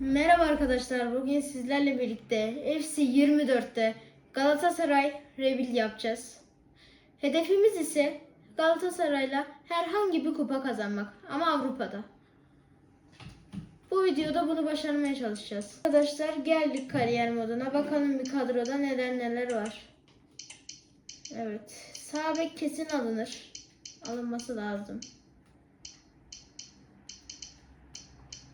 Merhaba arkadaşlar. Bugün sizlerle birlikte FC 24'te Galatasaray rebuild yapacağız. Hedefimiz ise Galatasaray'la herhangi bir kupa kazanmak ama Avrupa'da. Bu videoda bunu başarmaya çalışacağız. Arkadaşlar geldik kariyer moduna. Bakalım bir kadroda neler neler var. Evet. Sağ bek kesin alınır. Alınması lazım.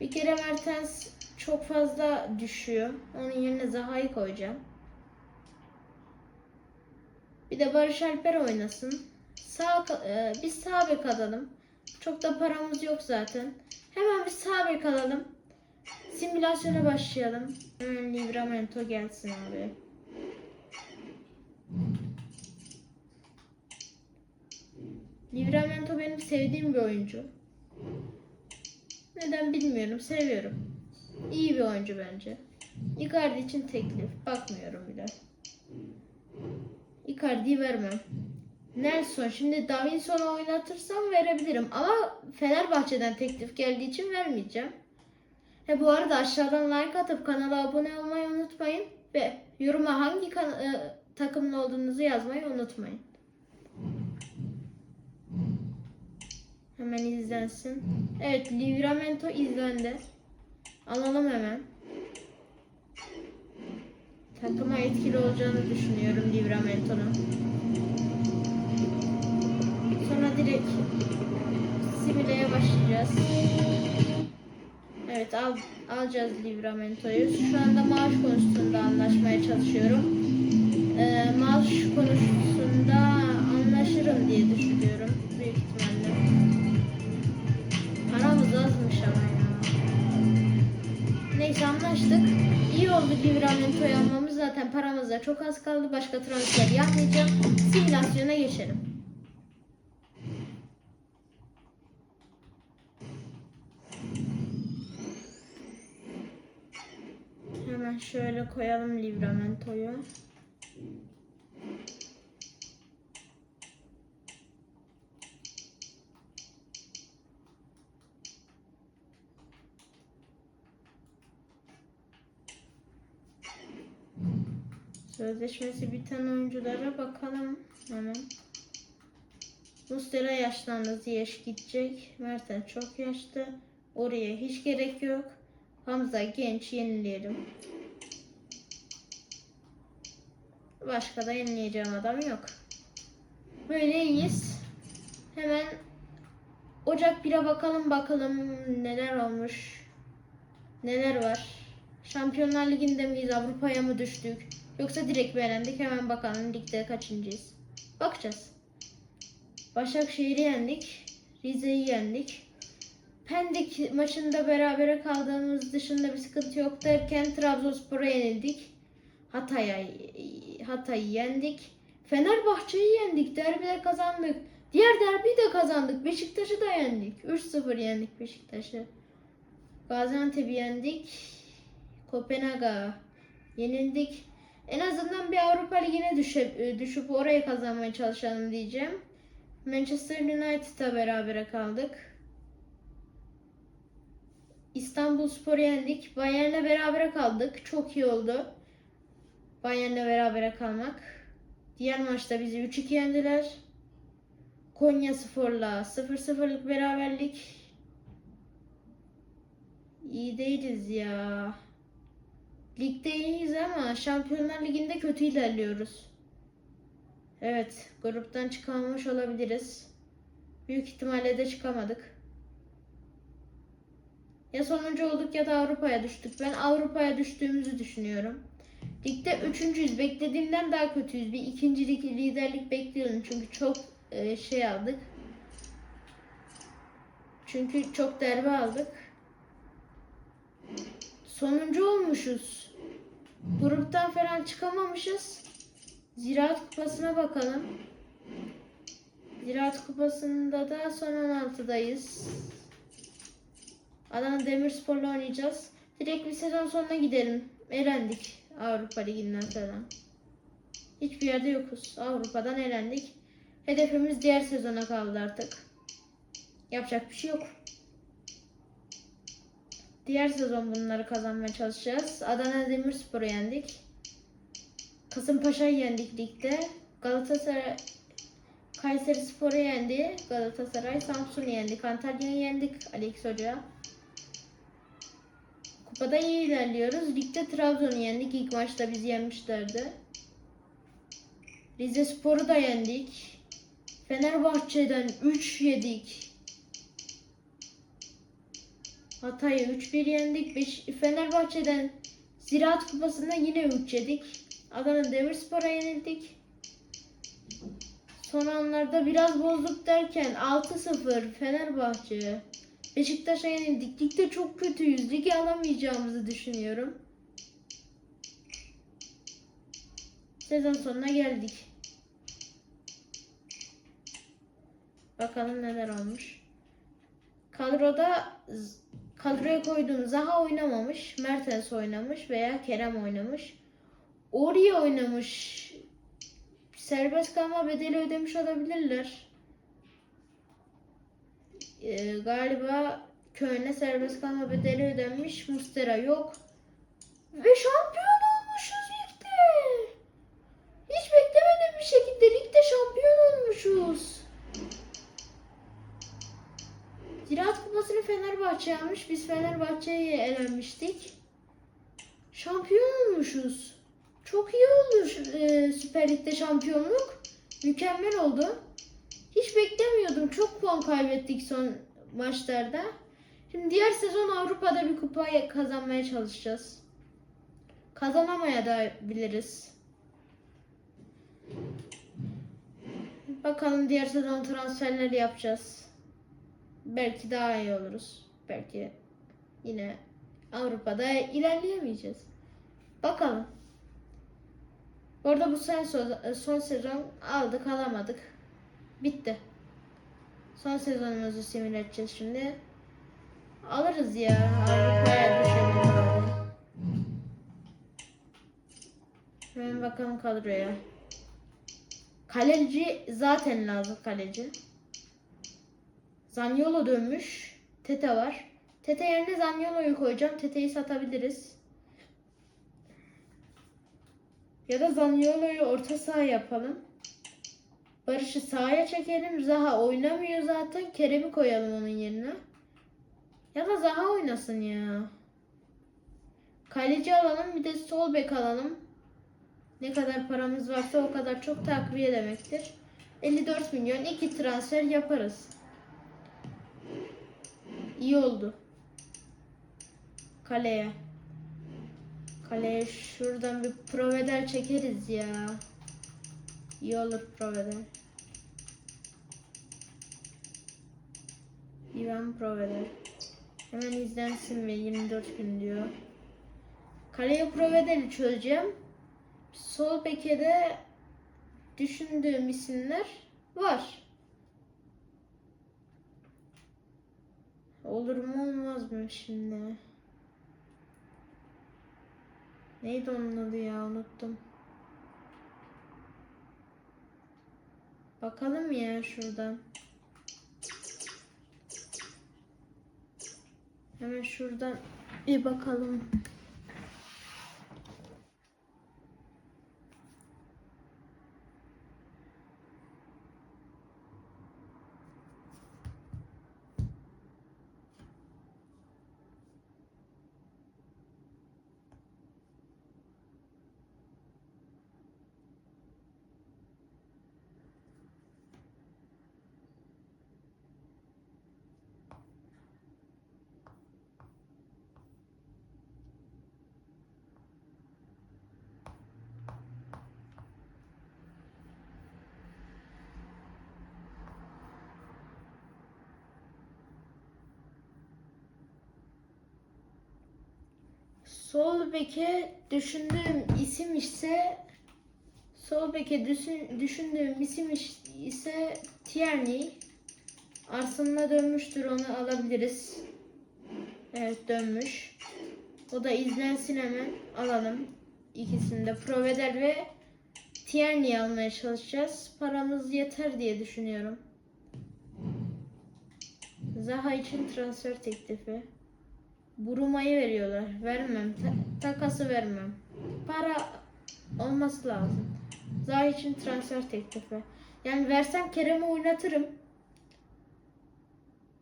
Bir kere Mertens çok fazla düşüyor. Onun yerine Zaha'yı koyacağım. Bir de Barış Alper oynasın. Sağ, e, biz sağ bek alalım. Çok da paramız yok zaten. Hemen bir sağ bek alalım. Simülasyona başlayalım. Hemen Livramento gelsin abi. Livramento benim sevdiğim bir oyuncu. Neden bilmiyorum. Seviyorum. İyi bir oyuncu bence. Icardi için teklif. Bakmıyorum bile. Icardi'yi vermem. Nelson. Şimdi Davinson'u oynatırsam verebilirim. Ama Fenerbahçe'den teklif geldiği için vermeyeceğim. He bu arada aşağıdan like atıp kanala abone olmayı unutmayın. Ve yoruma hangi e, takımlı olduğunuzu yazmayı unutmayın. Hemen izlensin. Evet, Livramento izlendi. Alalım hemen. Takıma etkili olacağını düşünüyorum Livramento'nun. Sonra direkt simüleye başlayacağız. Evet, al, alacağız Livramento'yu. Şu anda maaş konusunda anlaşmaya çalışıyorum. Ee, maaş konusunda anlaşırım diye düşünüyorum. İyi oldu Livramento'yu almamız. Zaten paramız da çok az kaldı. Başka transfer yapmayacağım. Simülasyona geçelim. Hemen şöyle koyalım Livramento'yu. Sözleşmesi biten oyunculara bakalım hemen. Mustera yaşlandı. Ziyech gidecek. Mertens çok yaşlı. Oraya hiç gerek yok. Hamza genç yenileyelim. Başka da yenileyeceğim adam yok. Böyle iyiyiz. Hemen Ocak 1'e bakalım bakalım neler olmuş. Neler var. Şampiyonlar Ligi'nde miyiz? Avrupa'ya mı düştük? Yoksa direkt mi elendik? Hemen bakalım ligde kaçıncıyız. Bakacağız. Başakşehir'i yendik. Rize'yi yendik. Pendik maçında berabere kaldığımız dışında bir sıkıntı yok derken Trabzonspor'a yenildik. Hatay'a Hatay'ı yendik. Fenerbahçe'yi yendik. Derbide kazandık. Diğer derbiyi de kazandık. Beşiktaş'ı da yendik. 3-0 yendik Beşiktaş'ı. Gaziantep'i yendik. Kopenhag'a yenildik. En azından bir Avrupa Ligi'ne düşüp, düşüp oraya kazanmaya çalışalım diyeceğim. Manchester United'la berabere kaldık. İstanbul Spor'u yendik. Bayern'le berabere kaldık. Çok iyi oldu. Bayern'le berabere kalmak. Diğer maçta bizi 3-2 yendiler. Konya Spor'la 0-0'lık beraberlik. İyi değiliz ya. Ligde iyiyiz ama Şampiyonlar Ligi'nde kötü ilerliyoruz. Evet, gruptan çıkamamış olabiliriz. Büyük ihtimalle de çıkamadık. Ya sonuncu olduk ya da Avrupa'ya düştük. Ben Avrupa'ya düştüğümüzü düşünüyorum. Ligde üçüncüyüz. Beklediğimden daha kötüyüz. Bir ikincilik, liderlik bekliyorum. Çünkü çok e, şey aldık. Çünkü çok derbi aldık. Sonuncu olmuşuz. Gruptan falan çıkamamışız. Ziraat Kupası'na bakalım. Ziraat Kupası'nda da son 16'dayız. Adana Demirspor'la oynayacağız. Direkt bir sezon sonuna gidelim. Elendik Avrupa Ligi'nden falan. Hiçbir yerde yokuz. Avrupa'dan elendik. Hedefimiz diğer sezona kaldı artık. Yapacak bir şey yok. Diğer sezon bunları kazanmaya çalışacağız. Adana Demirspor'u yendik. Kasımpaşa'yı yendik ligde. Galatasaray Kayseri Spor'u yendi. Galatasaray Samsun'u yendik. Antalya'yı yendik. Alex Hoca. Kupada iyi ilerliyoruz. Ligde Trabzon'u yendik. İlk maçta bizi yenmişlerdi. Rize Spor'u da yendik. Fenerbahçe'den 3 yedik. Hatay'ı 3-1 yendik. Beş, Fenerbahçe'den Ziraat Kupası'nda yine 3 yedik. Adana Demirspor'a yenildik. Son anlarda biraz bozduk derken 6-0 Fenerbahçe. Beşiktaş'a yenildik. Ligde çok kötüyüz. Ligi alamayacağımızı düşünüyorum. Sezon sonuna geldik. Bakalım neler olmuş. Kadroda kadroya koyduğum Zaha oynamamış, Mertens oynamış veya Kerem oynamış. Ori oynamış. Serbest kalma bedeli ödemiş olabilirler. Ee, galiba Köln'e serbest kalma bedeli ödenmiş. Mustera yok. Ve şampiyon olmuşuz ligde. Hiç beklemedim bir şekilde ligde şampiyon olmuşuz. Ziraat Kupası'nı Fenerbahçe almış. Biz Fenerbahçe'ye elenmiştik. Şampiyon olmuşuz. Çok iyi oldu e, Süper Lig'de şampiyonluk. Mükemmel oldu. Hiç beklemiyordum. Çok puan kaybettik son maçlarda. Şimdi diğer sezon Avrupa'da bir kupa kazanmaya çalışacağız. Kazanamaya da biliriz. Bakalım diğer sezon transferleri yapacağız. Belki daha iyi oluruz. Belki yine Avrupa'da ilerleyemeyeceğiz. Bakalım. Orada bu son, son- sezon aldık alamadık. Bitti. Son sezonumuzu simüle edeceğiz şimdi. Alırız ya. Avrupa'ya düşelim. Hemen bakalım kadroya. Kaleci zaten lazım kaleci. Zaniolo dönmüş. Tete var. Tete yerine Zaniolo'yu koyacağım. Tete'yi satabiliriz. Ya da Zaniolo'yu orta saha yapalım. Barış'ı sahaya çekelim. Zaha oynamıyor zaten. Kerem'i koyalım onun yerine. Ya da Zaha oynasın ya. Kaleci alalım bir de sol bek alalım. Ne kadar paramız varsa o kadar çok takviye demektir. 54 milyon iki transfer yaparız. İyi oldu. Kaleye. Kaleye şuradan bir proveder çekeriz ya. İyi olur proveder. İvan proveder. Hemen izlensin ve 24 gün diyor. Kaleye provederi çözeceğim. Sol beke de düşündüğüm isimler var. Olur mu olmaz mı şimdi? Neydi onun adı ya unuttum. Bakalım ya şuradan. Hemen şuradan bir bakalım. Sol beke düşündüğüm isim ise sol beke düşün, düşündüğüm isim ise Tierney. Arsenal'a dönmüştür onu alabiliriz. Evet dönmüş. O da izlensin hemen alalım. İkisini de Proveder ve Tierney almaya çalışacağız. Paramız yeter diye düşünüyorum. Zaha için transfer teklifi. Burumayı veriyorlar. Vermem. Ta- takası vermem. Para olması lazım. Zaha için transfer teklifi. Yani versem Kerem'i oynatırım.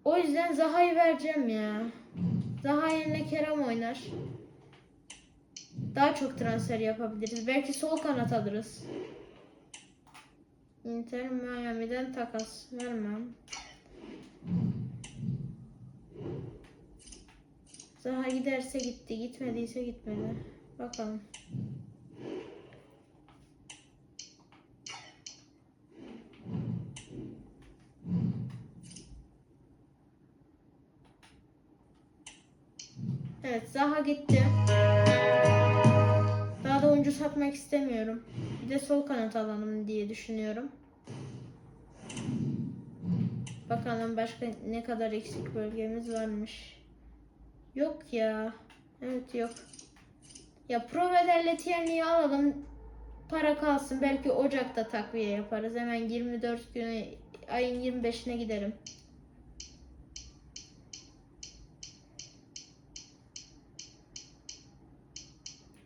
O yüzden Zaha'yı vereceğim ya. Zaha yerine Kerem oynar. Daha çok transfer yapabiliriz. Belki sol kanat alırız. Inter Miami'den takas vermem. Zaha giderse gitti, gitmediyse gitmedi. Bakalım. Evet, Zaha gitti. Daha da oyuncu satmak istemiyorum. Bir de sol kanat alalım diye düşünüyorum. Bakalım başka ne kadar eksik bölgemiz varmış. Yok ya. Evet yok. Ya Provider'le Tierney'i alalım. Para kalsın. Belki Ocak'ta takviye yaparız. Hemen 24 güne ayın 25'ine giderim.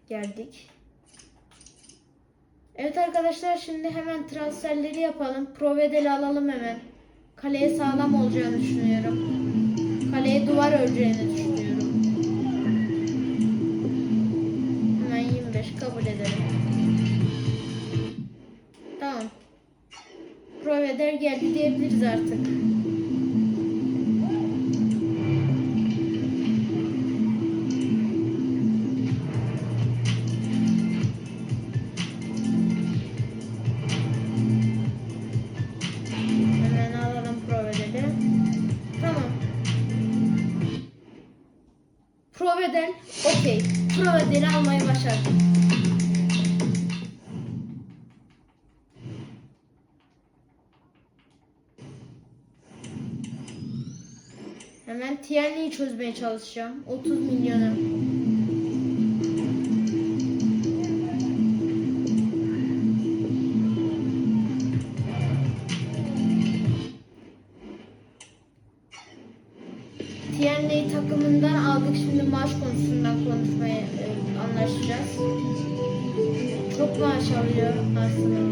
Geldik. Evet arkadaşlar şimdi hemen transferleri yapalım. Provedel alalım hemen. Kaleye sağlam olacağını düşünüyorum. Kaleye duvar öreceğini düşünüyorum. Geldi diyebiliriz artık. Hemen Tierney'i çözmeye çalışacağım. 30 milyona. Tierney'i takımından aldık. Şimdi maaş konusundan konuşmaya e, anlaşacağız. Çok maaş alıyor aslında.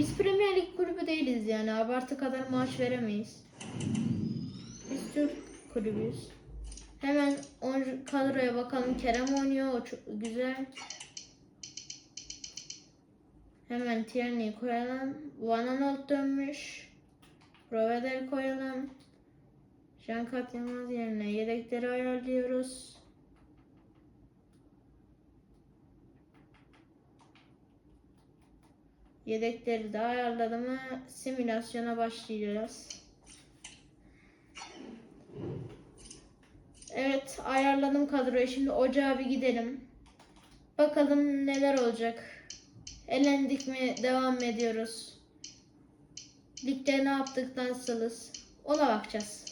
Biz Premier Lig kulübü değiliz yani abartı kadar maaş veremeyiz. Biz Türk kulübüyüz. Hemen kadroya bakalım. Kerem oynuyor. O çok güzel. Hemen Tierney'i koyalım. Van Aanholt dönmüş. Provedel koyalım. Jean-Claude Yılmaz yerine yedekleri ayarlıyoruz. Yedekleri de ayarladım simülasyona başlayacağız. Evet ayarladım kadroyu. Şimdi ocağa bir gidelim. Bakalım neler olacak. Elendik mi devam ediyoruz. Ligde ne yaptık nasılız ona bakacağız.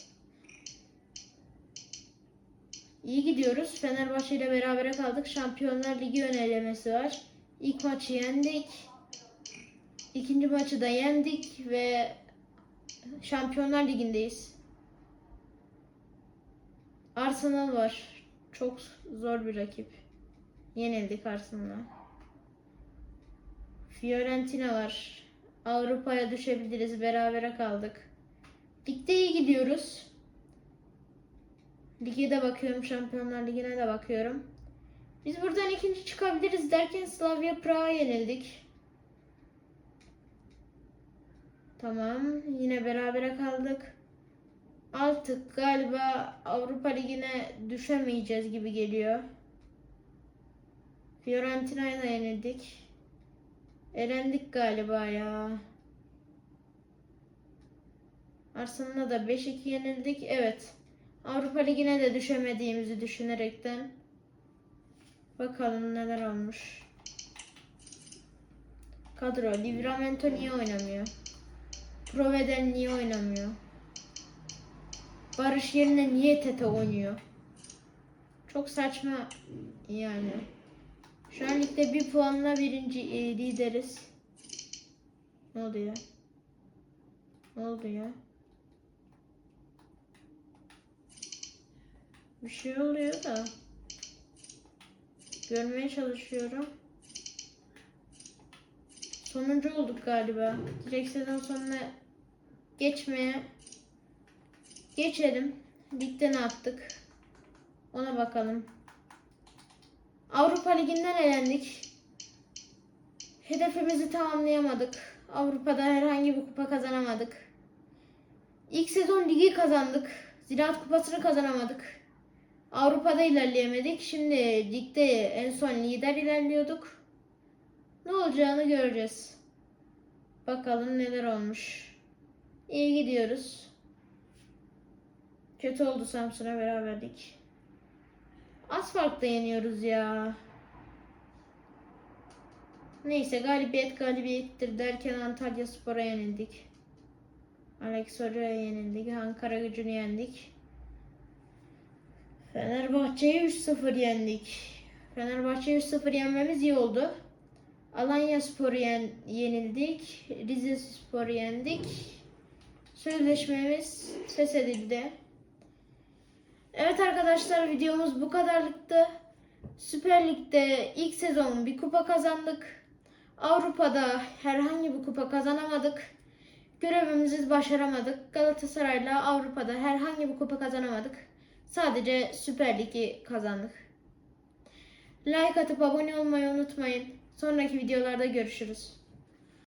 İyi gidiyoruz. Fenerbahçe ile berabere kaldık. Şampiyonlar Ligi ön elemesi var. İlk maçı yendik. İkinci maçı da yendik ve Şampiyonlar Ligi'ndeyiz. Arsenal var. Çok zor bir rakip. Yenildik Arsenal'a. Fiorentina var. Avrupa'ya düşebiliriz. Berabere kaldık. Ligde iyi gidiyoruz. Lige de bakıyorum. Şampiyonlar Ligi'ne de bakıyorum. Biz buradan ikinci çıkabiliriz derken Slavia Prag'a yenildik. Tamam. Yine berabere kaldık. Artık galiba Avrupa Ligi'ne düşemeyeceğiz gibi geliyor. Fiorentina'ya da yenildik. Elendik galiba ya. Arsenal'a da 5-2 yenildik. Evet. Avrupa Ligi'ne de düşemediğimizi düşünerekten bakalım neler olmuş. Kadro. Livramento niye oynamıyor? Proveden niye oynamıyor? Barış yerine niye Tete oynuyor? Çok saçma yani. Şu an ligde bir puanla birinci e, lideriz. Ne oldu ya? Ne oldu ya? Bir şey oluyor da. Görmeye çalışıyorum. Sonuncu olduk galiba. Direkt sezon sonuna geçmeye geçelim. Ligde ne yaptık? Ona bakalım. Avrupa Ligi'nden elendik. Hedefimizi tamamlayamadık. Avrupa'da herhangi bir kupa kazanamadık. İlk sezon ligi kazandık. Ziraat Kupası'nı kazanamadık. Avrupa'da ilerleyemedik. Şimdi ligde en son lider ilerliyorduk. Ne olacağını göreceğiz. Bakalım neler olmuş. İyi gidiyoruz. Kötü oldu Samsun'a beraberlik. Az farkla yeniyoruz ya. Neyse galibiyet galibiyettir derken Antalya Spor'a yenildik. Alex Hoca'ya yenildik. Ankara gücünü yendik. Fenerbahçe'yi 3-0 yendik. Fenerbahçe'yi 3-0 yenmemiz iyi oldu. Alanya Spor'u yen- yenildik. Rize Spor'u yendik. Sözleşmemiz feshedildi. Evet arkadaşlar videomuz bu kadarlıktı. Süper Lig'de ilk sezon bir kupa kazandık. Avrupa'da herhangi bir kupa kazanamadık. Görevimizi başaramadık. Galatasaray'la Avrupa'da herhangi bir kupa kazanamadık. Sadece Süper Lig'i kazandık. Like atıp abone olmayı unutmayın. Sonraki videolarda görüşürüz.